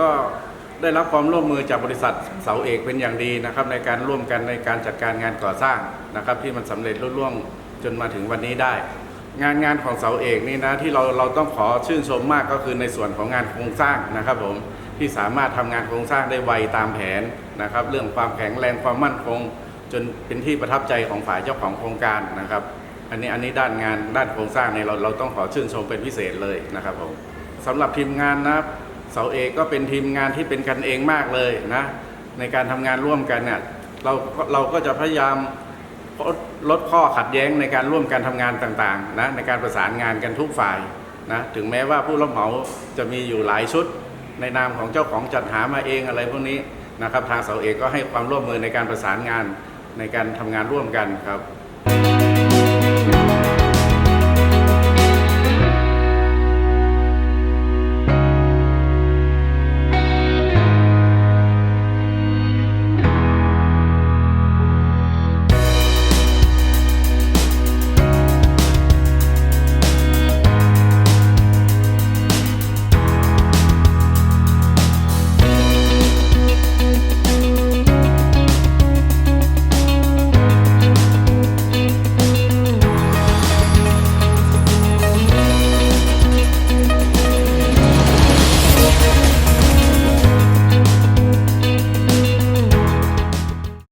ก็ได้รับความร่วมมือจากบริษัทเสาเอกเป็นอย่างดีนะครับในการร่วมกันในการจัดการงานก่อสร้างนะครับที่มันสำเร็จรุ่ล่วงจนมาถึงวันนี้ได้ งานงานของเสาเอกนี่นะที่เราเราต้องขอชื่นชมมากก็คือในส่วนของงานโครงสร้างนะครับผมที่สามารถทำงานโครงสร้างได้ไวตามแผนนะครับ เรื่องความแข็งแรงความมั่นคง จนเป็นที่ประทับใจของฝ่ายเจ้าของโครงการนะครับ อันนี้อันนี้ด้านงานด้านโครงสร้างเนี่ยเราเราต้องขอชื่นชมเป็นพิเศษเลยนะครับผมสำหรับทีมงานนะ เสาเอกก็เป็นทีมงานที่เป็นกันเองมากเลยนะ ในการทำงานร่วมกันเนี่ยเราเราก็จะพยายามลดข้อขัดแย้งในการร่วมกันทำงานต่างๆนะในการประสานงานกันทุกฝ่ายนะถึงแม้ว่าผู้รับเหมาจะมีอยู่หลายชุด ในนามของเจ้าของจัดหามาเองอะไรพวกนี้นะครับทางเสาเอกก็ให้ความร่วมมือในการประสานงานในการทำงานร่วมกันครับ